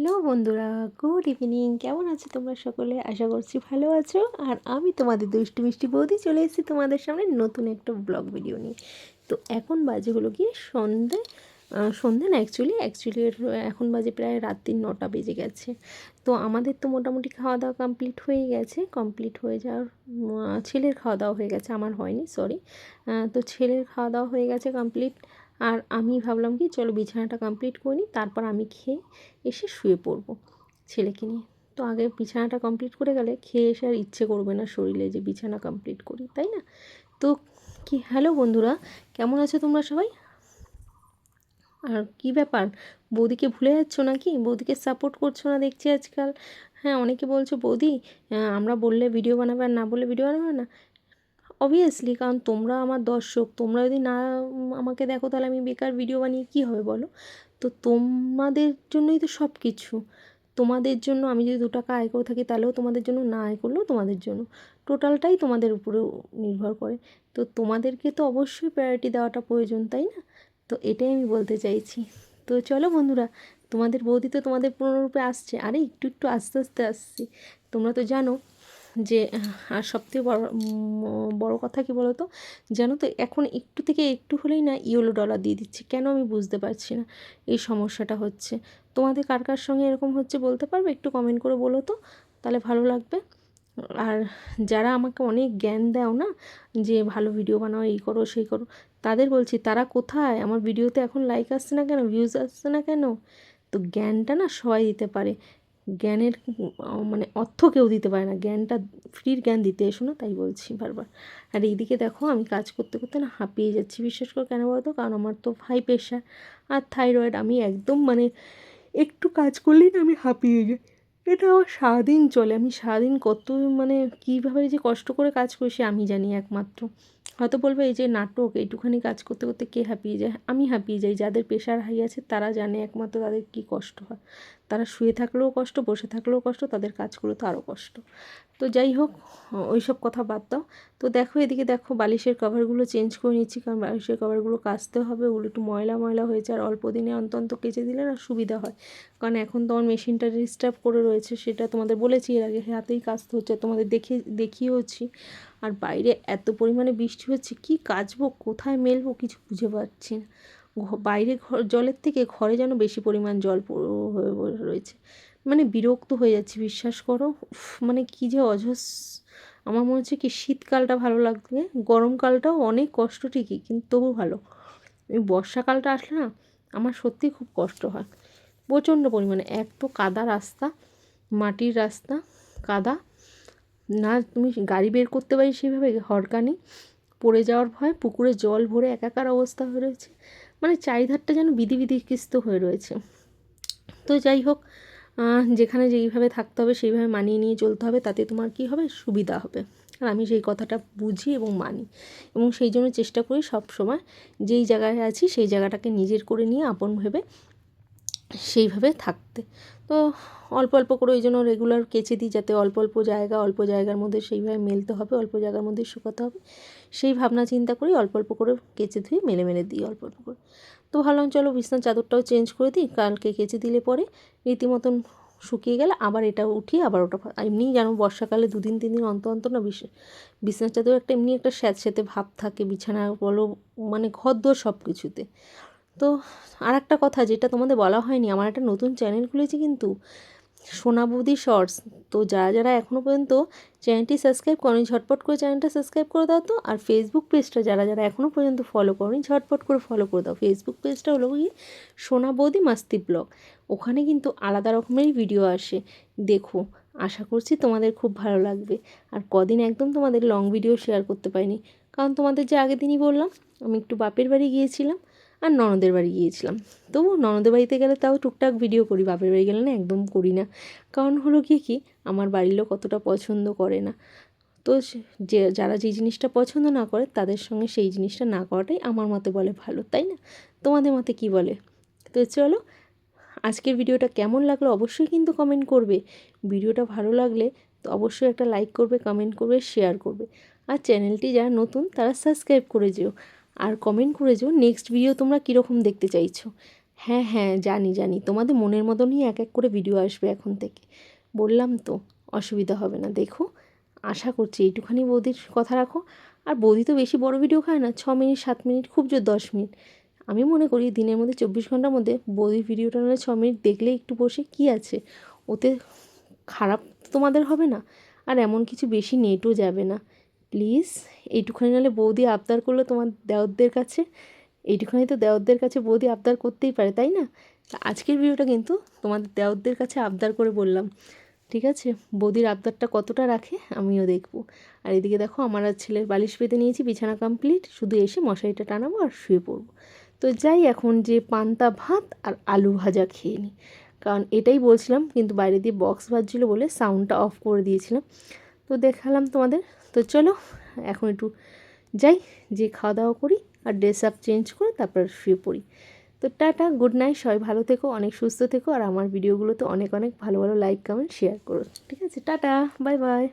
Hello বন্ধুরা good evening. কেমন আছো তোমরা সকলে? আশা করছি ভালো আছো। আর আমি তোমাদের দুষ্টু মিষ্টি বৌদি চলে এসেছি তোমাদের সামনে নতুন একটা ব্লগ ভিডিও নিয়ে। তো এখন বাজে হলো গিয়ে সন্ধে। আহ, সন্ধে না অ্যাকচুয়ালি অ্যাকচুয়ালি এখন বাজে প্রায় রাত্রি নটা বেজে গেছে। তো আমাদের তো মোটামুটি খাওয়া দাওয়া কমপ্লিট হয়ে গেছে। কমপ্লিট হয়ে যাওয়ার ছেলের খাওয়া দাওয়া হয়ে গেছে। আমার হয়নি সরি তো ছেলের খাওয়া দাওয়া হয়ে গেছে কমপ্লিট আর আমি ভাবলাম কি, চলো বিছানাটা কমপ্লিট করে নিই, তারপর আমি খেয়ে এসে শুয়ে পড়ব ছেলেকে নিয়ে। তো আগে বিছানাটা কমপ্লিট করে গেলে খেয়ে এসে আর ইচ্ছে করবে না শরীরে যে বিছানা কমপ্লিট করি, তাই না? তো কি, হ্যালো বন্ধুরা, কেমন আছো তোমরা সবাই? আর কি ব্যাপার, বৌদিকে ভুলে যাচ্ছ নাকি? বৌদিকে সাপোর্ট করছ না দেখছি আজকাল? হ্যাঁ অনেকে বলছো, বৌদি আমরা বললে ভিডিও বানাবে আর না বললে ভিডিও বানাবে না? অবভিয়াসলি কারণ তোমরা আমার দর্শক, তোমরা যদি না আমাকে দেখো, তাহলে আমি বেকার ভিডিও বানিয়ে কী হবে বলো? তো তোমাদের জন্যই তো সব কিছু তোমাদের জন্য আমি যদি দু টাকা আয় করে থাকি, তাহলেও তোমাদের জন্য, না আয় করলেও তোমাদের জন্য। টোটালটাই তোমাদের উপরেও নির্ভর করে। তো তোমাদেরকে তো অবশ্যই প্রায়োরিটি দেওয়াটা প্রয়োজন, তাই না? তো এটাই আমি বলতে চাইছি। তো চলো বন্ধুরা, তোমাদের বৌদি তো তোমাদের পূর্ণরূপে আসছে। আরে, একটু একটু আস্তে আস্তে আসছি। তোমরা তো জানো যে, আর সবথেকে বড় বড় কথা কি বলো তো জানো তো, এখন একটু থেকে একটু হলেই না ইয়েলো ডলার দিয়ে দিচ্ছে। কেন আমি বুঝতে পারছি না এই সমস্যাটা হচ্ছে? তোমাদের কার কার সঙ্গে এরকম হচ্ছে বলতে পারবে? একটু কমেন্ট করে বলো তো, তাহলে ভালো লাগবে। আর যারা আমাকে অনেক জ্ঞান দাও না, যে ভালো ভিডিও বানাও, এই করো, সেই করো, তাদের বলছি, তারা কোথায়? আমার ভিডিওতে এখন লাইক আসছে না কেন? ভিউজ আসছে না কেন? তো জ্ঞানটা না সবাই দিতে পারে। জ্ঞানের মানে অর্থ কেউ দিতে পারে না। জ্ঞানটা ফ্রির জ্ঞান দিতে এসো না, তাই বলছি বারবার। আর এইদিকে দেখো, আমি কাজ করতে করতে না হাঁপিয়ে যাচ্ছি। বিশ্বাস করে কেন বলতো? কারণ আমার তো হাই প্রেশার আর থাইরয়েড আমি একদম মানে একটু কাজ করলেই না আমি হাঁপিয়ে যাই। এটা আমার সারাদিন চলে। আমি সারাদিন কত মানে কীভাবে যে কষ্ট করে কাজ করি সে আমি জানি একমাত্র। হয়তো বলবে এই যে নাটক, এইটুখানি কাজ করতে করতে কে হাঁপিয়ে যায়? আমি হাঁপিয়ে যাই। যাদের প্রেশার হাই আছে তারা জানে একমাত্র তাদের কী কষ্ট হয়। তারা শুয়ে থাকলেও কষ্ট, বসে থাকলেও কষ্ট, তাদের কাজ করলে তো আরও কষ্ট। তো যাই হোক ওই সব কথা বাদ দাও। তো দেখো এদিকে দেখো বালিশের কভারগুলো চেঞ্জ করে নিচ্ছি, কারণ বালিশের কভারগুলো কাচতে হবে। ওগুলো একটু ময়লা ময়লা হয়েছে, আর অল্প দিনে অন্ত অন্ত কেচে দিলে না সুবিধা হয়। কারণ এখন তো আমার মেশিনটা ডিস্টার্ব করে রয়েছে, সেটা তোমাদের বলেছি এর আগে, হাতেই কাচতে হচ্ছে। তোমাদের দেখে, দেখিয়েওছি। আর বাইরে এত পরিমাণে বৃষ্টি হচ্ছে, কি কাচবো, কোথায় মেলবো কিছু বুঝে পাচ্ছি না। বাইরে ঘর, জলের থেকে ঘরে যেন বেশি পরিমাণ জল হয়ে রয়েছে। মানে বিরক্ত হয়ে যাচ্ছি, বিশ্বাস করো। মানে কি যে অজস। আমার মনে হচ্ছে কি শীতকালটা ভালো লাগবে। গরমকালটাও অনেক কষ্ট ঠিকই, কিন্তু তবু ভালো। এই বর্ষাকালটা আসলে না, আমার সত্যি খুব কষ্ট হয়। প্রচণ্ড পরিমাণে। এক তো কাদা রাস্তা, মাটির রাস্তা, কাদা। না, তুমি গাড়ি বের করতে পারি সেভাবে হরকানি পড়ে যাওয়ার ভয়, পুকুরে জল ভরে একাকার অবস্থা হয়ে রয়েছে। মানে চারিধারটা যেন বিধি বিধিকিস্ত হয়ে রয়েছে। তো যাই হোক যেখানে যেইভাবে থাকতে হবে, সেইভাবে মানিয়ে নিয়ে চলতে হবে, তাতে তোমার কি হবে? সুবিধা হবে। আর আমি সেই কথাটা বুঝি এবং মানি। এবং সেই জন্য চেষ্টা করি সব সময় যেই জায়গায় আছি, সেই জায়গাটাকে নিজের করে নিয়ে আপন ভেবে সেইভাবে থাকতে। তো অল্প অল্প করে ওই জন্য রেগুলার কেচে দিই যাতে অল্প অল্প জায়গা, অল্প জায়গার মধ্যে সেইভাবে মেলতে হবে, অল্প জায়গার মধ্যে শুকাতে হবে। সেই ভাবনা চিন্তা করি অল্প অল্প করে কেচে ধুয়ে মেলে মেলে দিই অল্প অল্প করে। তো ভাবলাম চলো বিছনার চাদরটাও চেঞ্জ করে দিই, কালকে কেচে দিলে পরে রীতিমতন শুকিয়ে গেলে আবার এটা উঠিয়ে আবার ওটা এমনিই জানো বর্ষাকালে দুদিন, তিন দিন অন্তর অন্তর না বিছ বিছনার চাদর একটা এমনি একটা স্যাঁতস্যাঁতে ভাব থাকে, বিছানা বলো মানে ঘর সব কিছুতে তো আর একটা কথা যেটা তোমাদের বলা হয়নি, আমার একটা নতুন চ্যানেল খুলেছি কিন্তু, সোনা বৌদি শর্টস তো যারা যারা এখনও পর্যন্ত চ্যানেলটি সাবস্ক্রাইব করেনি, ঝটপট করে চ্যানেলটা সাবস্ক্রাইব করে দাও তো। আর ফেসবুক পেজটা যারা যারা এখনও পর্যন্ত ফলো করনি, ঝটপট করে ফলো করে দাও। ফেসবুক পেজটা হলো কি? সোনা বৌদি মাস্তি ব্লগ ওখানে কিন্তু আলাদা রকমেরই ভিডিও আসে। দেখো, আশা করছি তোমাদের খুব ভালো লাগবে। আর কদিন একদম তোমাদের লং ভিডিও শেয়ার করতে পারিনি। কারণ তোমাদের যে আগের দিনই বললাম, আমি একটু বাপের বাড়ি গিয়েছিলাম। আর ননদের বাড়ি গিয়েছিলাম। তবু ননদের বাড়িতে গেলে তাও টুকটাক ভিডিও করি, বাপের বাড়ি গেলে না একদম করি না। কারণ হলো কি কি আমার বাড়ির লোক অতটা পছন্দ করে না। তো যে, যারা যেই জিনিসটা পছন্দ না করে, তাদের সঙ্গে সেই জিনিসটা না করাটাই আমার মতে বলে ভালো, তাই না? তোমাদের মতে কি বলে? তো চলো, আজকের ভিডিওটা কেমন লাগল অবশ্যই কিন্তু কমেন্ট করবে। ভিডিওটা ভালো লাগলে তো অবশ্যই একটা লাইক করবে কমেন্ট করবে শেয়ার করবে। আর চ্যানেলটি যারা নতুন, তারা সাবস্ক্রাইব করে যেও। আর কমেন্ট করে যেও নেক্সট ভিডিও তোমরা কীরকম দেখতে চাইছো? হ্যাঁ হ্যাঁ জানি জানি। তোমাদের মনের মতনই এক এক করে ভিডিও আসবে এখন থেকে। বললাম তো, অসুবিধা হবে না। দেখো, আশা করছি এইটুখানি বৌদির কথা রাখো। আর বৌদি তো বেশি বড় ভিডিও খায় না, ছ মিনিট, সাত মিনিট, খুব জোর দশ মিনিট। আমি মনে করি দিনের মধ্যে চব্বিশ ঘণ্টার মধ্যে বৌদির ভিডিওটা নাহলে ছ মিনিট দেখলে একটু বসে কী আছে? ওতে খারাপ তোমাদের হবে না। আর এমন কিছু বেশি নেটও যাবে না। প্লিজ, এইটুখানি নাহলে বৌদি আবদার করল তোমার দেওরদের কাছে। এইটুখানি তো দেওরদের কাছে বৌদি আবদার করতেই পারে, তাই না? আজকের ভিডিওটা কিন্তু তোমাদের দেওরদের কাছে আবদার করে বললাম। ঠিক আছে? বৌদির আবদারটা কতটা রাখে আমিও দেখব। আর এদিকে দেখো, আমার আর ছেলের বালিশ পেতে নিয়েছি, বিছানা কমপ্লিট শুধু এসে মশারিটা টানাবো আর শুয়ে পড়ব। তো যাই, এখন যে পান্তা ভাত আর আলু ভাজা খেয়ে নিই। কারণ এটাই বলছিলাম, কিন্তু বাইরে দিয়ে বক্স বাজছিলো বলে সাউন্ডটা অফ করে দিয়েছিলাম। তো দেখালাম তোমাদের তো চলো, এখন একটু যাই, যে খাওয়া দাওয়া করি আর ড্রেস আপ চেঞ্জ করে তারপর শুয়ে পড়ি। তো টাটা গুড নাইট সবাই ভালো থেকো, অনেক সুস্থ থেকো, আর আমার ভিডিওগুলোতে অনেক অনেক ভালো ভালো লাইক কমেন্ট শেয়ার করো। ঠিক আছে, টাটা বাই বাই